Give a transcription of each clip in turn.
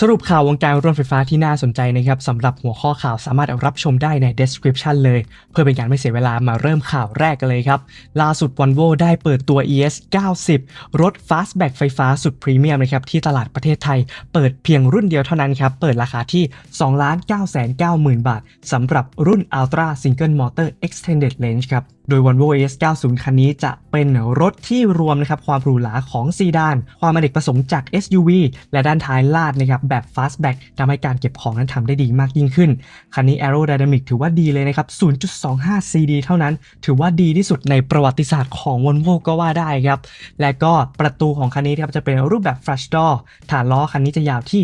สรุปข่าววงการรถไฟฟ้าที่น่าสนใจนะครับสำหรับหัวข้อข่าวสามารถรับชมได้ใน description เลย เพื่อเป็นการไม่เสียเวลามาเริ่มข่าวแรกกันเลยครับ ล่าสุด Volvo ได้เปิดตัว ES 90 รถ fastback ไฟฟ้าสุดพรีเมียมนะครับที่ตลาดประเทศไทย เปิดเพียงรุ่นเดียวเท่านั้นครับ เปิดราคาที่ 2 9 9 0 0 0 บาทสำหรับรุ่น Ultra Single Motor Extended Range ครับ โดย Volvo ES90 คันนี้จะเป็นรถที่รวมนะครับความหรูหราของซีดาน ความอเนกประสงค์จาก SUV และด้านท้ายลาดนะครับแบบ Fastback ทำให้การเก็บของนั้นทำได้ดีมากยิ่งขึ้น คันนี้ Aerodynamic ถือว่าดีเลยนะครับ 0.25 CD เท่านั้น ถือว่าดีที่สุดในประวัติศาสตร์ของ Volvo ก็ว่าได้ครับ และก็ประตูของคันนี้นะครับจะเป็นรูปแบบ Flash Door ฐานล้อคันนี้จะยาวที่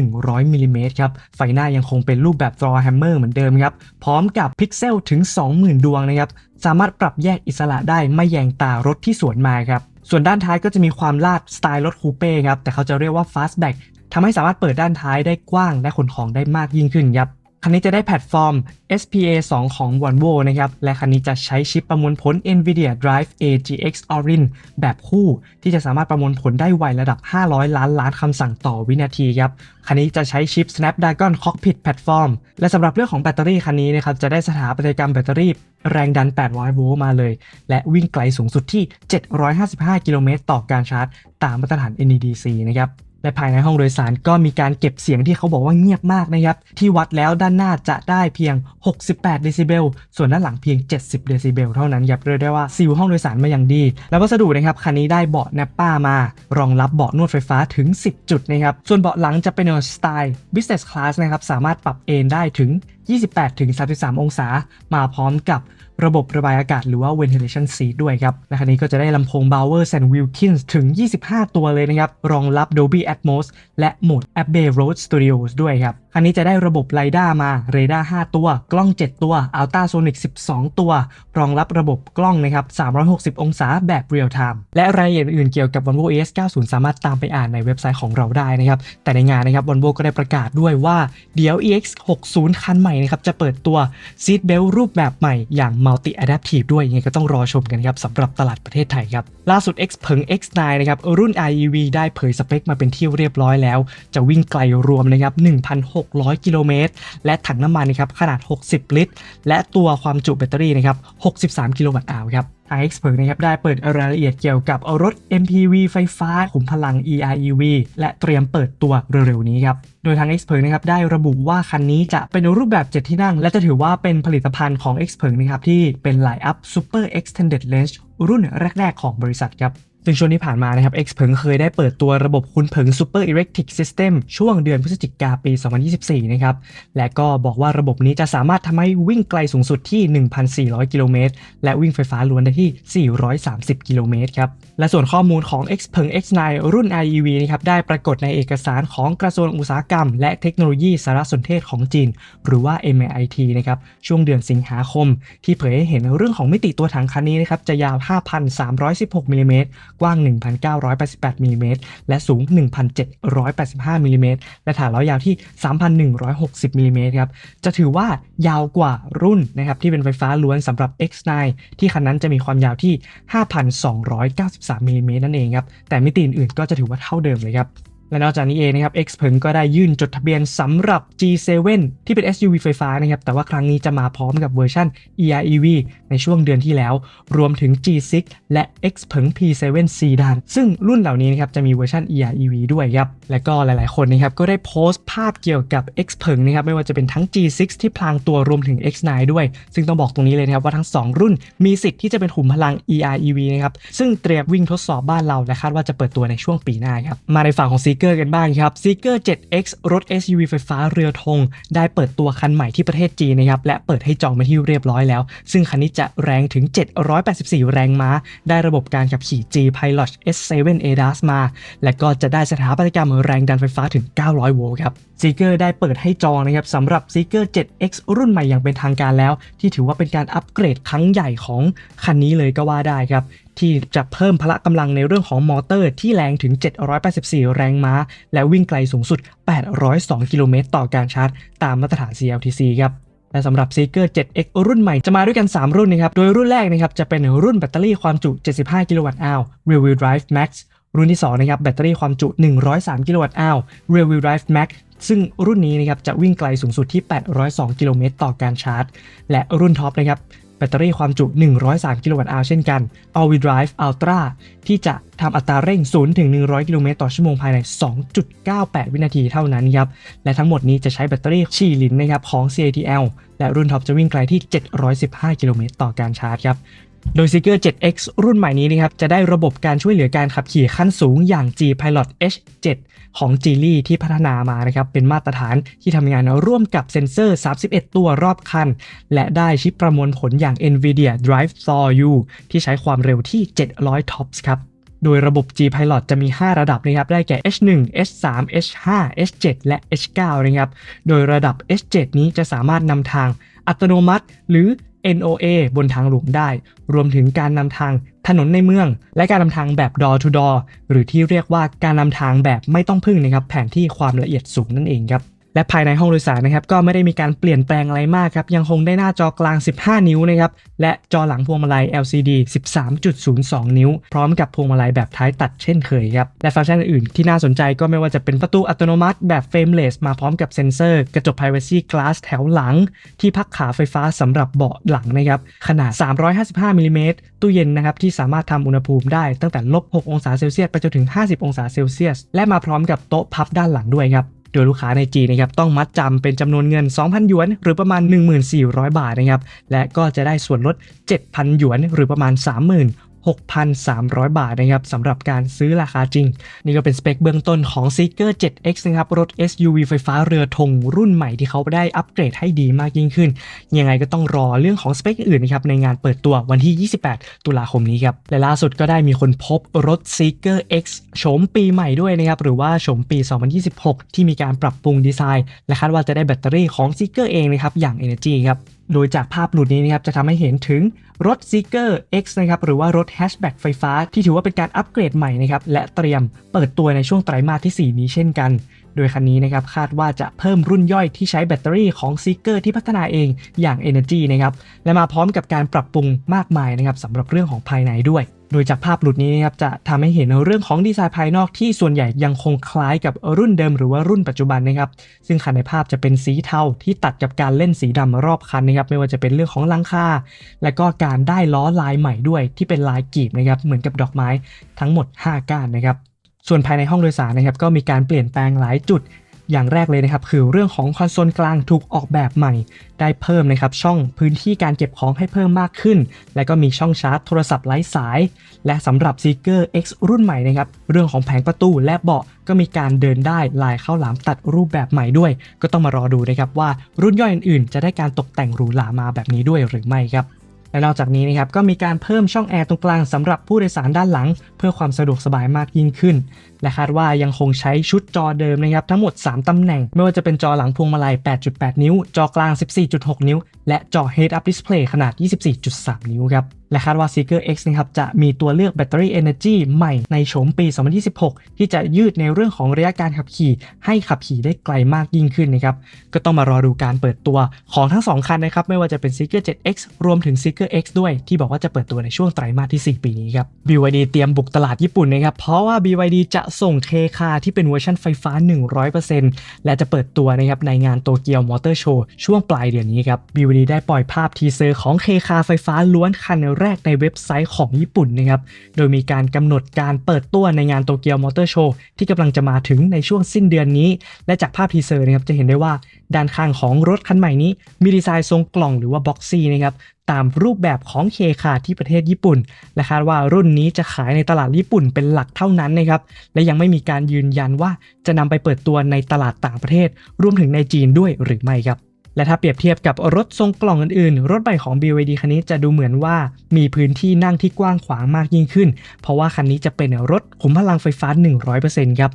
3,100มิลลิเมตรครับ ไฟหน้ายังคงเป็นรูปแบบ Draw Hammer เหมือนเดิมครับ พร้อมกับพิกเซลถึง 20,000 ดวงนะครับสามารถปรับแยกอิสระได้ไม่แยงตารถที่สวนมาครับ ส่วนด้านท้ายก็จะมีความลาดสไตล์รถคูเป้ครับ แต่เขาจะเรียกว่า Fastback ทำให้สามารถเปิดด้านท้ายได้กว้างและขนของได้มากยิ่งขึ้นครับ คันนี้จะได้แพลตฟอร์ม SPA 2 ของ Volvo นะครับ และคันนี้จะใช้ชิปประมวลผล NVIDIA Drive AGX Orin แบบคู่ ที่จะสามารถประมวลผลได้ไวระดับ 500 ล้านล้านคำสั่งต่อวินาทีครับ คันนี้จะใช้ชิป Snapdragon Cockpit Platform และสำหรับเรื่องของแบตเตอรี่คันนี้นะครับ จะได้สถาปัตยกรรมแบตเตอรี่แรงดัน 800 โวลต์มาเลย และวิ่งไกลสูงสุดที่ 755 กิโลเมตรต่อการชาร์จ ตามมาตรฐาน NEDC นะครับ และภายในห้องโดยสารก็มีการเก็บเสียงที่เขาบอกว่าเงียบมากนะครับ ที่วัดแล้วด้านหน้าจะได้เพียง 68 เดซิเบล ส่วนด้านหลังเพียง 70 เดซิเบลเท่านั้นครับเรียกได้ว่าซีลห้องโดยสารมาอย่างดี แล้ววัสดุนะครับคันนี้ได้เบาะแนปป้ามารองรับเบาะนวดไฟฟ้าถึง 10 จุดนะครับ ส่วนเบาะหลังจะเป็นสไตล์ business class นะครับสามารถปรับเอนได้ถึง 28-33 องศา มาพร้อมกับ ระบบระบายอากาศหรือว่า ventilation seat ด้วยครับและคันนี้ก็จะได้ลำโพง Bowers and Wilkins ถึง 25 ตัวเลยนะครับ รองรับ Dolby Atmos และโหมด Abbey Road Studios ด้วยครับคันนี้จะได้ระบบไรด้ามาเรดาร์5ตัว กล้อง 7 ตัว Ultrasonic 12 ตัว รองรับระบบกล้องนะครับ 360 องศาแบบ Real Time และรายละเอียดอื่นเกี่ยวกับ Volvo ES90 สามารถตามไปอ่านในเว็บไซต์ของเราได้นะครับ แต่ในงานนะครับ Volvo ก็ได้ประกาศด้วยว่าเดี๋ยว EX60 คันใหม่นะครับจะเปิดตัว Seat Belt รูปแบบใหม่อย่าง Multi Adaptive ด้วยยังไงก็ต้องรอชมกันครับสำหรับตลาดประเทศไทยครับล่าสุด X เพิง X9 นะครับรุ่น IEV ได้เผยสเปคมาเป็นที่เรียบร้อยแล้ว จะวิ่งไกลรวมนะครับ1,600กิโลเมตร และถังน้ำมันนะครับขนาด 60 ลิตร และตัวความจุแบตเตอรี่นะครับ 63 กิโลวัตต์อาวครับทาง Expert นะครับได้เปิดรายละเอียดเกี่ยวกับรถ MPV ไฟฟ้าขุมพลัง EREV และเตรียมเปิดตัวเร็วๆนี้ครับ โดยทาง Expert นะครับได้ระบุว่าคันนี้จะเป็นรูปแบบ 7 ที่นั่ง และจะถือว่าเป็นผลิตภัณฑ์ของ Expert นะครับที่เป็นไลน์อัพ Super Extended Range รุ่นแรก ๆ ของบริษัทครับ ซึ่งช่วงที่ผ่านมานะครับ X เพิงเคยได้เปิดตัวระบบคุณเพิง Super Electric System ช่วงเดือนพฤศจิกาปี 2024 นะครับ และก็บอกว่าระบบนี้จะสามารถทำให้วิ่งไกลสูงสุดที่ 1,400 กิโลเมตร และวิ่งไฟฟ้าล้วนได้ที่ 430 กิโลเมตรครับ และส่วนข้อมูลของ X เพิง X9 รุ่น IEV นะครับได้ปรากฏในเอกสารของกระทรวงอุตสาหกรรม และเทคโนโลยีสารสนเทศของจีน หรือว่า MIT นะครับช่วงเดือนสิงหาคม ที่เผยให้เห็นเรื่องของมิติตัวถังคันนี้นะครับจะยาว 5,316มิลลิเมตรกว้าง 1,988มิลลิเมตรและสูง 1,785มิลลิเมตรและฐานล้อยาวที่ 3,160มิลลิเมตรครับ จะถือว่ายาวกว่ารุ่นนะครับที่เป็นไฟฟ้าล้วนสำหรับ X9 ที่คันนั้นจะมีความยาวที่ 5,293มิลลิเมตรนั่นเองครับ แต่มิติอื่นๆก็จะถือว่าเท่าเดิมเลยครับ และนอกจากนี้เองนะครับ X เพิงก็ได้ยื่นจดทะเบียนสำหรับ G7 ที่เป็น SUV ไฟฟ้านะครับ แต่ว่าครั้งนี้จะมาพร้อมกับเวอร์ชัน EREV ในช่วงเดือนที่แล้ว รวมถึง G6 และ X เพิง P7 Sedan ซึ่งรุ่นเหล่านี้นะครับจะมีเวอร์ชัน EREV ด้วยครับ และก็หลายๆ คนนะครับก็ได้โพสต์ภาพเกี่ยวกับ X เพิงนะครับไม่ว่าจะเป็นทั้ง G6 ที่พลางตัวรวมถึง X9 ด้วย ซึ่งต้องบอกตรงนี้เลยนะครับว่าทั้ง 2 รุ่นมีสิทธิ์ที่จะเป็นขุมพลัง EREV นะครับซึ่งเตรียมวิ่งทดสอบบ้านเราและคาดว่าจะเปิดตัวในช่วงปีหน้าครับมาในฝั่งของ Seeker กันบ้างครับ Seeker 7X รถ SUV ไฟฟ้าเรือธงได้เปิดตัวคันใหม่ที่ประเทศจีนนะครับและเปิดให้จองมาที่เรียบร้อยแล้ว ซึ่งคันนี้จะแรงถึง 784 แรงม้า ได้ระบบการขับขี่ G Pilot S7 ADAS มา และก็จะได้สถาปัตยกรรมแรงดันไฟฟ้าถึง 900 โวลต์ครับ Seeker ได้เปิดให้จองนะครับสำหรับ Seeker 7X รุ่นใหม่อย่างเป็นทางการแล้ว ที่ถือว่าเป็นการอัปเกรดครั้งใหญ่ของคันนี้เลยก็ว่าได้ครับ ที่จะเพิ่มพละกำลังในเรื่องของมอเตอร์ที่แรงถึง 784 แรงม้า และวิ่งไกลสูงสุด 802 กิโลเมตรต่อการชาร์จ ตามมาตรฐาน CLTC ครับและสำหรับ Seeker 7X รุ่นใหม่จะมาด้วยกัน 3 รุ่นนะครับ โดยรุ่นแรกนะครับจะเป็นรุ่นแบตเตอรี่ความจุ 75 กิโลวัตต์อาว Rear Wheel Drive Max รุ่นที่ 2 นะครับ แบตเตอรี่ความจุ 103 กิโลวัตต์อาว Rear Wheel Drive Max ซึ่งรุ่นนี้นะครับจะวิ่งไกลสูงสุดที่ 802 กิโลเมตรต่อการชาร์จ และรุ่นท็อปนะครับ แบตเตอรี่ความจุ 103 กิโลวัตต์อาวเช่นกัน All Wheel Drive Ultra ที่จะทำอัตราเร่ง 0 ถึง 100 กิโลเมตรต่อชั่วโมงภายใน 2.98 วินาทีเท่านั้นครับ และทั้งหมดนี้จะใช้แบตเตอรี่ฉี่ลินนะครับของ CATL และรุ่นท็อปจะวิ่งไกลที่ 715 กิโลเมตรต่อการชาร์จครับ โดย Seeker 7X รุ่นใหม่นี้นะครับจะได้ระบบการช่วยเหลือการขับขี่ขั้นสูงอย่าง G Pilot H7 ของ g e l y ที่พัฒนามานะครับเป็นมาตรฐานที่ทำงานร่วมกับเซ็นเซอร์ 31 ตัวรอบคัน และได้ชิปประมวลผลอย่าง NVIDIA Drive Thor U ที่ใช้ความเร็วที่ 700 TOPS ครับโดยระบบ G Pilot จะมี 5 ระดับนะครับ ได้แก่ H1 H3 H5 H7 และ H9 นะครับ โดยระดับ H7 นี้จะสามารถนำทางอัตโนมัติ หรือ NOA บนทางหลวงได้ รวมถึงการนำทางถนนในเมือง และการนำทางแบบ door to door หรือที่เรียกว่าการนำทางแบบไม่ต้องพึ่งนะครับแผนที่ความละเอียดสูงนั่นเองครับ และภายในห้องโดยสารนะครับก็ไม่ได้มีการเปลี่ยนแปลงอะไรมากครับยังคงได้หน้าจอกลาง 15 นิ้วนะครับและจอหลังพวงมาลัย LCD 13.02 นิ้ว พร้อมกับพวงมาลัยแบบท้ายตัดเช่นเคยครับและฟังก์ชันอื่นๆที่น่าสนใจก็ไม่ว่าจะเป็นประตูอัตโนมัติแบบ frameless มาพร้อมกับเซ็นเซอร์ กระจก privacy glass แถวหลัง ที่พักขาไฟฟ้าสำหรับเบาะหลังนะครับขนาด 355มิลลิเมตรตู้เย็นนะครับที่สามารถทำอุณหภูมิได้ตั้งแต่ลบ6องศาเซลเซียสไปจนถึง 50 องศาเซลเซียส และมาพร้อมกับโต๊ะพับด้านหลังด้วยครับ โดยลูกค้าในจีนนะครับต้องมัดจำเป็นจำนวนเงิน 2,000 หยวน หรือประมาณ 1400 บาทนะครับและก็จะได้ส่วนลด 7,000 หยวน หรือประมาณ 6,300 บาทนะครับสำหรับการซื้อราคาจริง นี่ก็เป็นสเปคเบื้องต้นของ Seeker 7X นะครับ รถ SUV ไฟฟ้าเรือธงรุ่นใหม่ที่เขาได้อัปเกรดให้ดีมากยิ่งขึ้น ยังไงก็ต้องรอเรื่องของสเปคอื่นนะครับ ในงานเปิดตัววันที่ 28 ตุลาคมนี้ครับ และล่าสุดก็ได้มีคนพบรถ Seeker X โฉมปีใหม่ด้วยนะครับ หรือว่าโฉมปี 2026 ที่มีการปรับปรุงดีไซน์ และคาดว่าจะได้แบตเตอรี่ของ Seeker เองนะครับอย่าง Energy ครับ โดยจากภาพหลุดนี้นะครับจะทำให้เห็นถึงรถ Seeker X นะครับหรือว่ารถแฮชแบ็กไฟฟ้าที่ถือว่าเป็นการอัปเกรดใหม่นะครับและเตรียมเปิดตัวในช่วงไตรมาสที่ 4 นี้เช่นกัน โดยคันนี้นะครับคาดว่าจะเพิ่มรุ่นย่อยที่ใช้แบตเตอรี่ของ Seeker ที่พัฒนาเองอย่าง Energy นะครับและมาพร้อมกับการปรับปรุงมากมายนะครับสำหรับเรื่องของภายในด้วย โดยจากภาพหลุดนี้นะครับจะทำให้เห็นเรื่องของดีไซน์ภายนอกที่ส่วนใหญ่ยังคงคล้ายกับรุ่นเดิมหรือว่ารุ่นปัจจุบันนะครับ ซึ่งคันในภาพจะเป็นสีเทาที่ตัดกับการเล่นสีดำรอบคันนะครับ ไม่ว่าจะเป็นเรื่องของลังคาและก็การได้ล้อลายใหม่ด้วย ที่เป็นลายกีบนะครับเหมือนกับดอกไม้ทั้งหมด 5 ก้านนะครับ ส่วนภายในห้องโดยสารนะครับก็มีการเปลี่ยนแปลงหลายจุด อย่างแรกเลยนะครับคือเรื่องของคอนโซลกลางถูกออกแบบใหม่ ได้เพิ่มนะครับช่องพื้นที่การเก็บของให้เพิ่มมากขึ้น และก็มีช่องชาร์จโทรศัพท์ไร้สาย และสำหรับ Seeker X รุ่นใหม่นะครับเรื่องของแผงประตูและเบาะก็มีการเดินได้ลายข้าวหลามตัดรูปแบบใหม่ด้วย ก็ต้องมารอดูนะครับว่ารุ่นย่อยอื่นๆ จะได้การตกแต่งหรูหรามาแบบนี้ด้วยหรือไม่ครับ และนอกจากนี้นะครับก็มีการเพิ่มช่องแอร์ตรงกลางสำหรับผู้โดยสารด้านหลัง เพื่อความสะดวกสบายมากยิ่งขึ้น และคาดว่ายังคงใช้ชุดจอเดิมนะครับทั้งหมด 3ตำแหน่ง ไม่ว่าจะเป็นจอหลังพวงมาลัย 8.8 นิ้ว จอกลาง 14.6 นิ้ว และจอ Head Up Display ขนาด 24.3 นิ้วครับ และคาดว่า Seeker X นะครับจะมีตัวเลือกแบตเตอรี่ Energy ใหม่ในโฉมปี 2026 ที่จะยืดในเรื่องของระยะการขับขี่ ให้ขับขี่ได้ไกลมากยิ่งขึ้นนะครับก็ต้องมารอดูการเปิดตัวของทั้ง 2 คันนะครับไม่ว่าจะเป็น Seeker 7X รวมถึง Seeker X ด้วยที่บอกว่าจะเปิดตัวในช่วงไตรมาสที่ 4 ปีนี้ครับ BYD เตรียมบุกตลาดญี่ปุ่นนะครับเพราะว่า BYD จะส่งเทคาที่เป็นเวอร์ชันไฟฟ้า 100%และจะเปิดตัวนะครับในงานโตเกียวมอเตอร์โชว์ช่วงปลายเดือนนี้ครับ BYD ได้ปล่อยภาพทีเซอร์ของเคคาไฟฟ้าล้วนคันแรกในเว็บไซต์ของญี่ปุ่นนะครับ โดยมีการกำหนดการเปิดตัวในงานโตเกียวมอเตอร์โชว์ที่กำลังจะมาถึงในช่วงสิ้นเดือนนี้ และจากภาพทีเซอร์นะครับจะเห็นได้ว่าด้านข้างของรถคันใหม่นี้ มีดีไซน์ทรงกล่องหรือว่าบ็อกซี่นะครับตามรูปแบบของเคคาที่ประเทศญี่ปุ่น และคาดว่ารุ่นนี้จะขายในตลาดญี่ปุ่นเป็นหลักเท่านั้นนะครับและยังไม่มีการยืนยันว่าจะนำไปเปิดตัวในตลาดต่างประเทศ รวมถึงในจีนด้วยหรือไม่ครับ และถ้าเปรียบเทียบกับรถทรงกล่องอื่นๆ รถใหม่ของ BYD คันนี้จะดูเหมือนว่ามีพื้นที่นั่งที่กว้างขวางมากยิ่งขึ้น เพราะว่าคันนี้จะเป็นรถขุมพลังไฟฟ้า 100%ครับ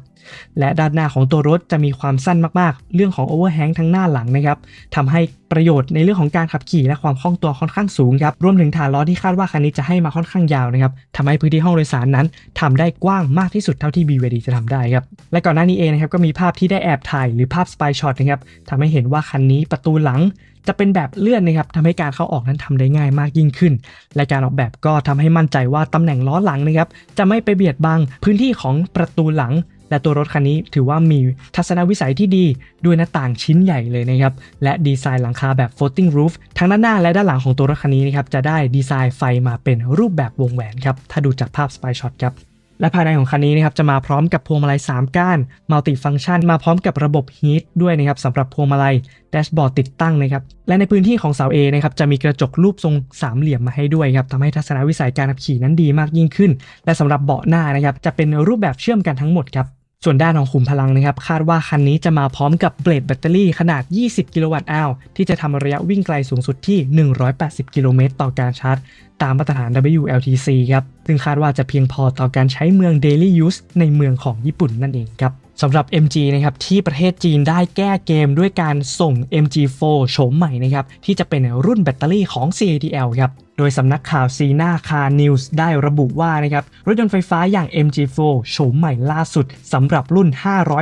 และด้านหน้าของตัวรถจะมีความสั้นมากๆ เรื่องของโอเวอร์แฮงทั้งหน้าหลังนะครับทำให้ประโยชน์ในเรื่องของการขับขี่และความคล่องตัวค่อนข้างสูงครับรวมถึงฐานล้อที่คาดว่าคันนี้จะให้มาค่อนข้างยาวนะครับทำให้พื้นที่ห้องโดยสารนั้นทำได้กว้างมากที่สุดเท่าที่ BYD จะทำได้ครับและก่อนหน้านี้เองนะครับก็มีภาพที่ได้แอบถ่ายหรือภาพสปายช็อตนะครับทำให้เห็นว่าคันนี้ประตูหลังจะเป็นแบบเลื่อนนะครับทำให้การเข้าออกนั้นทำได้ง่ายมากยิ่งขึ้น และการออกแบบก็ทำให้มั่นใจว่าตำแหน่งล้อหลังนะครับจะไม่ไปเบียดบังพื้นที่ของประตูหลัง และตัวรถคันนี้ถือว่ามีทัศนวิสัยที่ดีด้วยหน้าต่างชิ้นใหญ่เลยนะครับ และดีไซน์หลังคาแบบ floating roof ทั้งด้านหน้าและด้านหลังของตัวรถคันนี้นะครับจะได้ดีไซน์ไฟมาเป็นรูปแบบวงแหวนครับถ้าดูจากภาพ Spy Shot ครับและภายในของคันนี้นะครับจะมาพร้อมกับพวงมาลัย 3 ก้านมัลติฟัง c t ชันมาพร้อมกับระบบฮีทด้วยนะครับสำหรับพวงมาลัยแดชบอร์ดติดตั้งนะครับและในพื้นที่ของเสา A นะครับจะมีกระจกรูปทรงสามเหลี่ยมมาให้ด้วยครับทำให้ทัศนวิสัยการขับขี่นั้นดีมากยิ่งขึ้น และสำหรับเบาะหน้านะครับจะเป็นรูปแบบเชื่อมกันทั้งหมดครับ ส่วนด้านของขุมพลังนะครับคาดว่าคันนี้จะมาพร้อมกับเบลดแบตเตอรี่ขนาด 20 กิโลวัตต์อาวที่จะทำระยะวิ่งไกลสูงสุดที่ 180 กิโลเมตรต่อการชาร์จ ตามมาตรฐาน WLTC ครับ ซึ่งคาดว่าจะเพียงพอต่อการใช้เมือง Daily Use ในเมืองของญี่ปุ่นนั่นเองครับสำหรับ MG นะครับที่ประเทศจีนได้แก้เกมด้วยการส่ง MG4 โฉมใหม่นะครับที่จะเป็นรุ่นแบตเตอรี่ของ CATL ครับ โดยสำนักข่าวซีนาคาร์นิวส์ได้ระบุว่านะครับรถยนต์ไฟฟ้าอย่าง MG4 โฉมใหม่ล่าสุดสำหรับรุ่น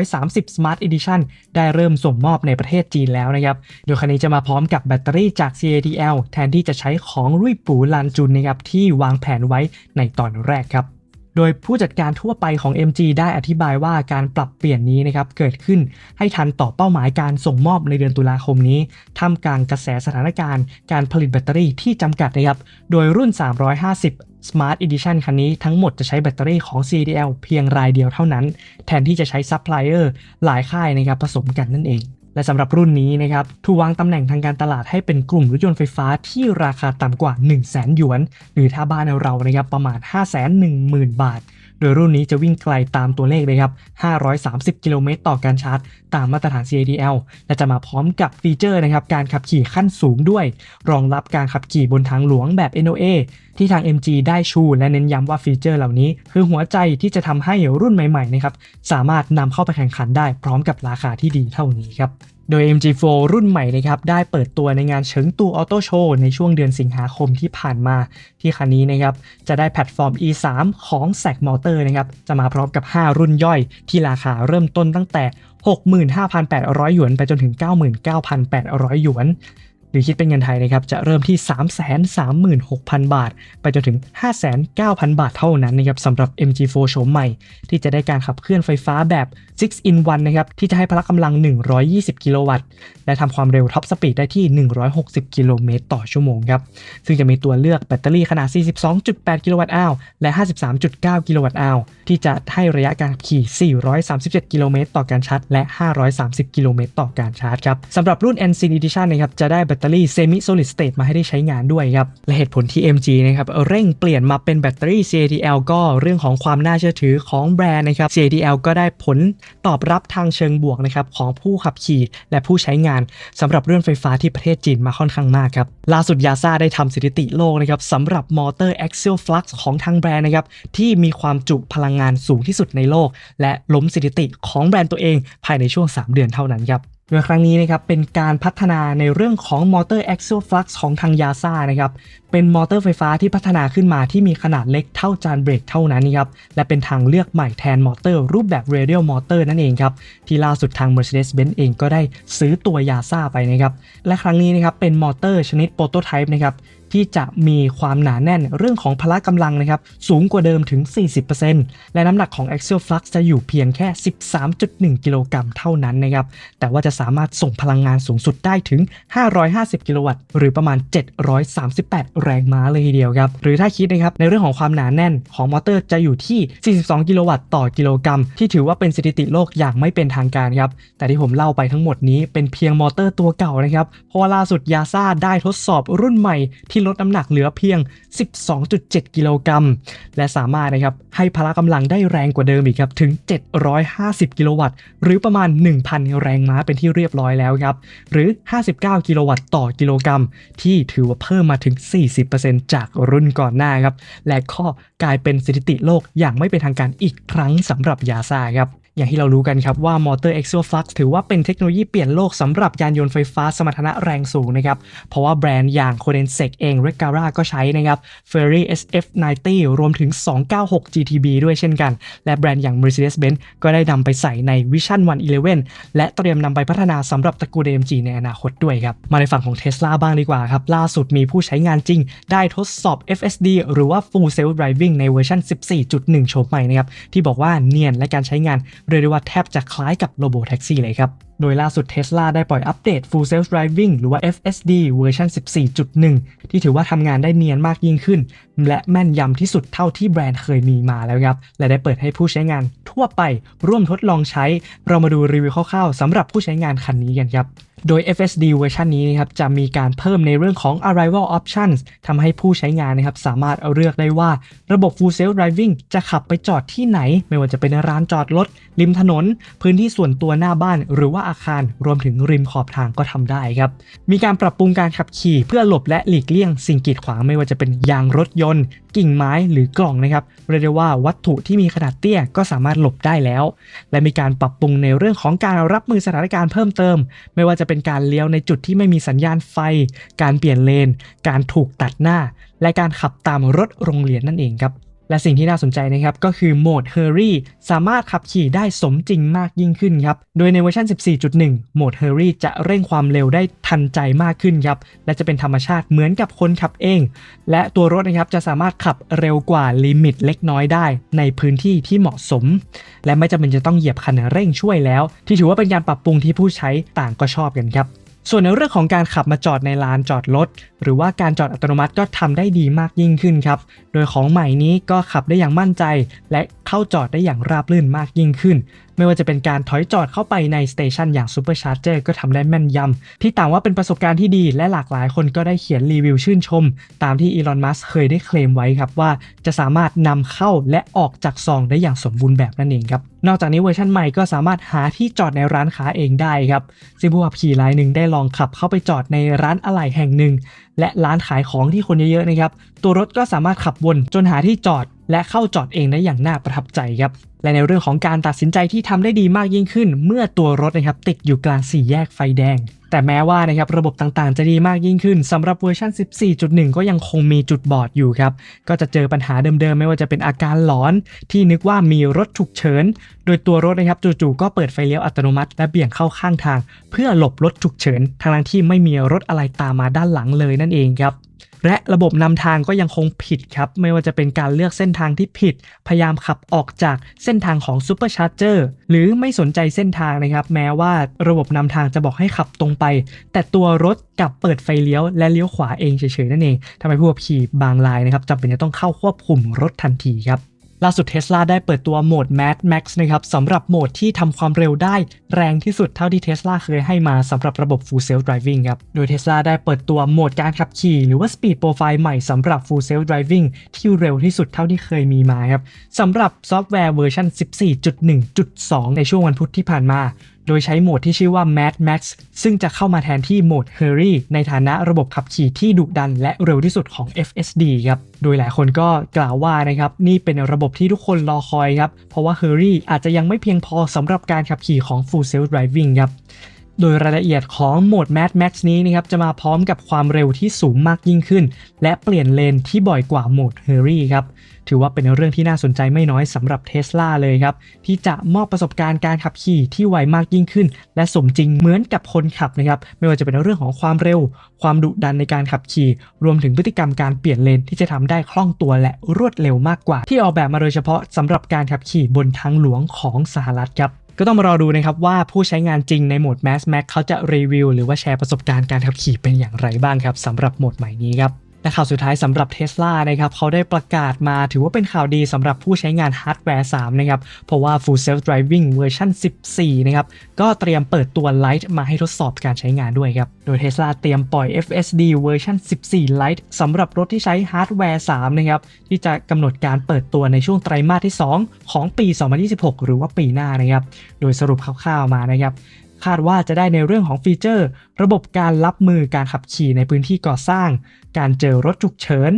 530 Smart Edition ได้เริ่มส่งมอบในประเทศจีนแล้วนะครับ โดยคันนี้จะมาพร้อมกับแบตเตอรี่จาก CATL แทนที่จะใช้ของรุ่ยปูลานจุนนะครับที่วางแผนไว้ในตอนแรกครับ โดยผู้จัดการทั่วไปของ MG ได้อธิบายว่าการปรับเปลี่ยนนี้นะครับเกิดขึ้นให้ทันต่อเป้าหมายการส่งมอบในเดือนตุลาคมนี้ท่ามกลางกระแสสถานการณ์การผลิตแบตเตอรี่ที่จำกัดนะครับโดยรุ่น 350 Smart Edition คันนี้ทั้งหมดจะใช้แบตเตอรี่ของ CATL เพียงรายเดียวเท่านั้น แทนที่จะใช้ซัพพลายเออร์หลายค่ายนะครับผสมกันนั่นเอง และสำหรับรุ่นนี้นะครับถูกวางตำแหน่งทางการตลาดให้เป็นกลุ่มรถยนต์ไฟฟ้าที่ราคาต่ำกว่า 1 0 0 0 0แสนหยวน หรือถ้าบ้านเรานะครับประมาณ 5 1 0 0 0 0 บาท โดยรุ่นนี้จะวิ่งไกลตามตัวเลขเลยครับ 530 กิโลเมตรต่อการชาร์จ ตามมาตรฐาน CATL และจะมาพร้อมกับฟีเจอร์นะครับการขับขี่ขั้นสูงด้วย รองรับการขับขี่บนทางหลวงแบบ NOA ที่ทาง MG ได้ชูและเน้นย้ำว่าฟีเจอร์เหล่านี้ คือหัวใจที่จะทำให้รุ่นใหม่ๆนะครับสามารถนำเข้าไปแข่งขันได้พร้อมกับราคาที่ดีเท่านี้ครับโดย MG4 รุ่นใหม่นะครับได้เปิดตัวในงานเฉิงตูออโต้โชว์ในช่วงเดือนสิงหาคมที่ผ่านมา ที่คันนี้นะครับจะได้แพลตฟอร์ม E3 ของ s a c Motor นะครับจะมาพร้อมกับ 5 รุ่นย่อย ที่ราคาเริ่มต้นตั้งแต่ 65,800 หยวน ไปจนถึง 99,800 หยวน หรือคิดเป็นเงินไทยนะครับจะเริ่มที่ 336,000 บาท ไปจนถึง 59,000 บาทเท่านั้นนะครับสำหรับ MG4 โฉมใหม่ ที่จะได้การขับเคลื่อนไฟฟ้าแบบ 6 in 1 นะครับ ที่จะให้พละกำลัง 120 กิโลวัตต์ และทำความเร็วท็อปสปีดได้ที่ 160 กิโลเมตรต่อชั่วโมงครับ ซึ่งจะมีตัวเลือกแบตเตอรี่ขนาด 42.8 กิโลวัตต์อาวและ 53.9 กิโลวัตต์อาวที่จะให้ระยะการขับขี่ 437 กิโลเมตรต่อการชาร์จและ 530 กิโลเมตรต่อการชาร์จครับสำหรับรุ่น Ensign Edition นะครับจะได้แบตเตอรี่ Semi Solid State มาให้ได้ใช้งานด้วยครับ และเหตุผลที่ MG นะครับเร่งเปลี่ยนมาเป็นแบตเตอรี่ CATL ก็เรื่องของความน่าเชื่อถือของแบรนด์นะครับ CATL ก็ได้ผลตอบรับทางเชิงบวกนะครับของผู้ขับขี่และผู้ใช้งานสำหรับเรื่องไฟฟ้าที่ประเทศจีนมาค่อนข้างมากครับล่าสุดยาซาได้ทำสถิติโลกนะครับสำหรับมอเตอร์ Axial Flux ของทางแบรนด์นะครับที่มีความจุพลังงานสูงที่สุดในโลก และล้มสถิติของแบรนด์ตัวเองภายในช่วง 3 เดือนเท่านั้นครับ โดยครั้งนี้นะครับเป็นการพัฒนาในเรื่องของมอเตอร์ Axial Flux ของทางยาซานะครับเป็นมอเตอร์ไฟฟ้าที่พัฒนาขึ้นมาที่มีขนาดเล็กเท่าจานเบรกเท่านั้นครับและเป็นทางเลือกใหม่แทนมอเตอร์รูปแบบ Radial Motor นั่นเองครับที่ล่าสุดทาง Mercedes-Benz เองก็ได้ซื้อตัวยาซาไปนะครับและครั้งนี้นะครับเป็นมอเตอร์ชนิดโปรโตไทป์นะครับ ที่จะมีความหนาแน่นเรื่องของพละกำลังนะครับสูงกว่าเดิมถึง 40%และน้ำหนักของ Axial Flux จะอยู่เพียงแค่ 13.1 กิโลกรัมเท่านั้นนะครับแต่ว่าจะสามารถส่งพลังงานสูงสุดได้ถึง 550 กิโลวัตต์ หรือประมาณ 738 แรงม้าเลยทีเดียวครับหรือถ้าคิดนะครับในเรื่องของความหนาแน่นของมอเตอร์จะอยู่ที่ 42 กิโลวัตต์ต่อกิโลกรัม ที่ถือว่าเป็นสถิติโลกอย่างไม่เป็นทางการครับแต่ที่ผมเล่าไปทั้งหมดนี้เป็นเพียงมอเตอร์ตัวเก่านะครับเพราะว่าล่าสุดยาซาได้ทดสอบรุ่นใหม่ที่ลดน้ำหนักเหลือเพียง 12.7 กิโลกรัม และสามารถนะครับให้พละกำลังได้แรงกว่าเดิมอีกครับถึง 750 กิโลวัตต์ หรือประมาณ 1,000 แรงม้าเป็นที่เรียบร้อยแล้วครับ หรือ 59 กิโลวัตต์ต่อกิโลกรัม ที่ถือว่าเพิ่มมาถึง 40%จากรุ่นก่อนหน้าครับ และก็กลายเป็นสถิติโลกอย่างไม่เป็นทางการอีกครั้งสำหรับยาซาครับ อย่างที่เรารู้กันครับว่ามอเตอร์ Axial Flux ถือว่าเป็นเทคโนโลยีเปลี่ยนโลกสำหรับยานยนต์ไฟฟ้าสมรรถนะแรงสูงนะครับ เพราะว่าแบรนด์อย่าง c o d e n s e c เอง r e g a r a ก็ใช้นะครับ Ferrari SF90 รวมถึง 296 GTB ด้วยเช่นกัน และแบรนด์อย่าง Mercedes-Benz ก็ได้นำไปใส่ใน Vision 111 และเตรียมนำไปพัฒนาสำหรับตระกูล AMG ในอนาคตด้วยครับ มาในฝั่งของ Tesla บ้างดีกว่าครับ ล่าสุดมีผู้ใช้งานจริง ได้ทดสอบ FSD หรือว่า Full Self Driving ในเวอร์ชัน14.1 โฉมใหม่นะครับที่บอกว่าเนียนและการใช้งานเรียกได้ว่าแทบจะคล้ายกับโรโบแท็กซี่เลยครับโดยล่าสุด Tesla ได้ปล่อยอัปเดต Full Self Driving หรือว่า FSD เวอร์ชัน14.1 ที่ถือว่าทำงานได้เนียนมากยิ่งขึ้น และแม่นยำที่สุดเท่าที่แบรนด์เคยมีมาแล้วครับ และได้เปิดให้ผู้ใช้งานทั่วไปร่วมทดลองใช้ เรามาดูรีวิวคร่าวๆสำหรับผู้ใช้งานคันนี้กันครับโดย FSD เวอร์ชันนี้นะครับจะมีการเพิ่มในเรื่องของ Arrival Options ทำให้ผู้ใช้งานนะครับสามารถเลือกได้ว่าระบบ Full Self Driving จะขับไปจอดที่ไหน ไม่ว่าจะเป็นร้านจอดรถริมถนน พื้นที่ส่วนตัวหน้าบ้าน หรือว่าอาคารรวมถึงริมขอบทางก็ทำได้ครับ มีการปรับปรุงการขับขี่เพื่อหลบและหลีกเลี่ยงสิ่งกีดขวางไม่ว่าจะเป็นยางรถยนต์ กิ่งไม้หรือกล่องนะครับเรียกได้ว่าวัตถุที่มีขนาดเตี้ยก็สามารถหลบได้แล้ว และมีการปรับปรุงในเรื่องของการรับมือสถานการณ์เพิ่มเติม ไม่ว่าจะเป็นการเลี้ยวในจุดที่ไม่มีสัญญาณไฟ การเปลี่ยนเลน การถูกตัดหน้า และการขับตามรถโรงเรียนนั่นเองครับ และสิ่งที่น่าสนใจนะครับก็คือโหมด Hurry สามารถขับขี่ได้สมจริงมากยิ่งขึ้นครับ โดยในเวอร์ชัน 14.1 โหมด Hurry จะเร่งความเร็วได้ทันใจมากขึ้นครับ และจะเป็นธรรมชาติเหมือนกับคนขับเอง และตัวรถนะครับจะสามารถขับเร็วกว่าลิมิตเล็กน้อยได้ ในพื้นที่ที่เหมาะสม และไม่จำเป็นจะต้องเหยียบคันเร่งช่วยแล้ว ที่ถือว่าเป็นการปรับปรุงที่ผู้ใช้ต่างก็ชอบกันครับ ส่วนในเรื่องของการขับมาจอดในลานจอดรถหรือว่าการจอดอัตโนมัติก็ทำได้ดีมากยิ่งขึ้นครับ โดยของใหม่นี้ก็ขับได้อย่างมั่นใจ และเข้าจอดได้อย่างราบรื่นมากยิ่งขึ้น ไม่ว่าจะเป็นการถอยจอดเข้าไปในสเตชันอย่าง Supercharger ก็ทำได้แม่นยำที่ต่างว่าเป็นประสบการณ์ที่ดี และหลากหลายคนก็ได้เขียนรีวิวชื่นชม ตามที่อีลอนมัสเคยได้เคลมไว้ครับว่า จะสามารถนำเข้าและออกจากซองได้อย่างสมบูรณ์แบบนั่นเองครับ นอกจากนี้เวอร์ชันใหม่ก็สามารถหาที่จอดในร้านค้าเองได้ครับซึ่งผู้ขับขี่รายหนึ่งได้ลองขับเข้าไปจอดในร้านอะไหล่แห่งหนึ่ง และร้านขายของที่คนเยอะๆนะครับ ตัวรถก็สามารถขับวนจนหาที่จอดและเข้าจอดเองได้อย่างน่าประทับใจครับ และในเรื่องของการตัดสินใจที่ทำได้ดีมากยิ่งขึ้น เมื่อตัวรถนะครับติดอยู่กลางสี่แยกไฟแดง แต่แม้ว่านะครับระบบต่างๆ จะดีมากยิ่งขึ้นสำหรับเวอร์ชัน14.1 ก็ยังคงมีจุดบอดอยู่ครับ ก็จะเจอปัญหาเดิมๆ ไม่ว่าจะเป็นอาการหลอน ที่นึกว่ามีรถฉุกเฉิน โดยตัวรถนะครับจู่ๆก็เปิดไฟเลี้ยวอัตโนมัติ และเบี่ยงเข้าข้างทาง เพื่อหลบรถฉุกเฉินทางที่ไม่มีรถอะไรตามมาด้านหลังเลยนั่นเองครับ และระบบนำทางก็ยังคงผิดครับ ไม่ว่าจะเป็นการเลือกเส้นทางที่ผิด พยายามขับออกจากเส้นทางของซูเปอร์ชาร์เจอร์หรือไม่สนใจเส้นทางนะครับ แม้ว่าระบบนำทางจะบอกให้ขับตรงไป แต่ตัวรถกลับเปิดไฟเลี้ยวและเลี้ยวขวาเองเฉยๆนั่นเองทำให้ผู้ขับขี่บางรายนะครับจำเป็นจะต้องเข้าควบคุมรถทันทีครับ ล่าสุดเท sla ได้เปิดตัวโหมด Mad Max นะครับสำหรับโหมดที่ทำความเร็วได้แรงที่สุดเท่าที่เท sla เคยให้มาสำหรับระบบ Full Self Driving ครับ โดยเท sla ได้เปิดตัวโหมดการขับขี่ หรือว่า Speed Profile ใหม่สำหรับ Full Self Driving ที่เร็วที่สุดเท่าที่เคยมีมาครับสำหรับซอฟต์แวร์เวอร์ชัน14.1.2 ในช่วงวันพุธที่ผ่านมา โดยใช้โหมดที่ชื่อว่า Mad Max ซึ่งจะเข้ามาแทนที่โหมด Hurry ในฐานะระบบขับขี่ที่ดุดันและเร็วที่สุดของ FSD ครับ โดยหลายคนก็กล่าวว่านะครับนี่เป็นระบบที่ทุกคนรอคอยครับ เพราะว่า Hurry อาจจะยังไม่เพียงพอสำหรับการขับขี่ของ Full Self Driving ครับ โดยรายละเอียดของโหมด Mad Max นี้นะครับจะมาพร้อมกับความเร็วที่สูงมากยิ่งขึ้น และเปลี่ยนเลนที่บ่อยกว่าโหมด Hurry ครับถือว่าเป็นเรื่องที่น่าสนใจไม่น้อยสำหรับ Tesla เลยครับ ที่จะมอบประสบการณ์การขับขี่ที่ไวมากยิ่งขึ้น และสมจริงเหมือนกับคนขับนะครับ ไม่ว่าจะเป็นเรื่องของความเร็ว ความดุดันในการขับขี่ รวมถึงพฤติกรรมการเปลี่ยนเลนที่จะทำได้คล่องตัวและรวดเร็วมากกว่า ที่ออกแบบมาโดยเฉพาะสำหรับการขับขี่บนทางหลวงของสหรัฐครับ ก็ต้องมารอดูนะครับว่าผู้ใช้งานจริงในโหมด Mass Max เขาจะรีวิว หรือว่าแชร์ประสบการณ์การขับขี่เป็นอย่างไรบ้างครับสำหรับโหมดใหม่นี้ครับ และข่าวสุดท้ายสำหรับ Tesla นะครับเขาได้ประกาศมาถือว่าเป็นข่าวดีสำหรับผู้ใช้งานฮาร์ดแวร์ 3 นะครับ เพราะว่า Full Self Driving เวอร์ชัน14 นะครับ ก็เตรียมเปิดตัว Lite มาให้ทดสอบการใช้งานด้วยครับ โดย Tesla เตรียมปล่อย FSD เวอร์ชัน14 Lite สำหรับรถที่ใช้ฮาร์ดแวร์ 3 นะครับ ที่จะกำหนดการเปิดตัวในช่วงไตรมาสที่ 2 ของปี 2026 หรือว่าปีหน้านะครับ โดยสรุปคร่าวๆมานะครับ คาดว่าจะได้ในเรื่องของฟีเจอร์ ระบบการรับมือการขับขี่ในพื้นที่ก่อสร้าง การเจอรถฉุกเฉิน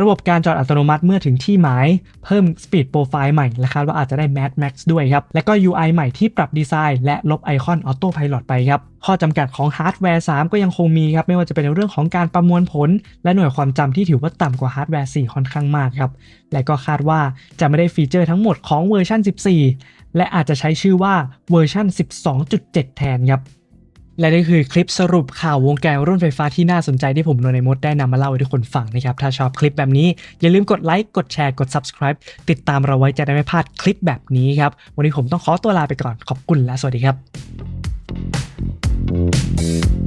ระบบการจอดอัตโนมัติเมื่อถึงที่หมาย เพิ่ม Speed Profile ใหม่และคาดว่าอาจจะได้ Mad Max ด้วยครับ และก็ UI ใหม่ที่ปรับดีไซน์และลบไอคอน Auto Pilot ไปครับ ข้อจำกัดของฮาร์ดแวร์ 3 ก็ยังคงมีครับ ไม่ว่าจะเป็นเรื่องของการประมวลผล และหน่วยความจำที่ถือว่าต่ำกว่าฮาร์ดแวร์ 4 ค่อนข้างมากครับ และก็คาดว่าจะไม่ได้ฟีเจอร์ทั้งหมดของเวอร์ชัน14 และอาจจะใช้ชื่อว่าเวอร์ชัน12.7 แทนครับ และนี่คือคลิปสรุปข่าววงการรุ่นไฟฟ้าที่น่าสนใจที่ผมนนในมดได้นำมาเล่าให้ทุกคนฟังนะครับ ถ้าชอบคลิปแบบนี้ อย่าลืมกดไลค์ กดแชร์ กด subscribe ติดตามเราไว้จะได้ไม่พลาดคลิปแบบนี้ครับ วันนี้ผมต้องขอตัวลาไปก่อน ขอบคุณและสวัสดีครับ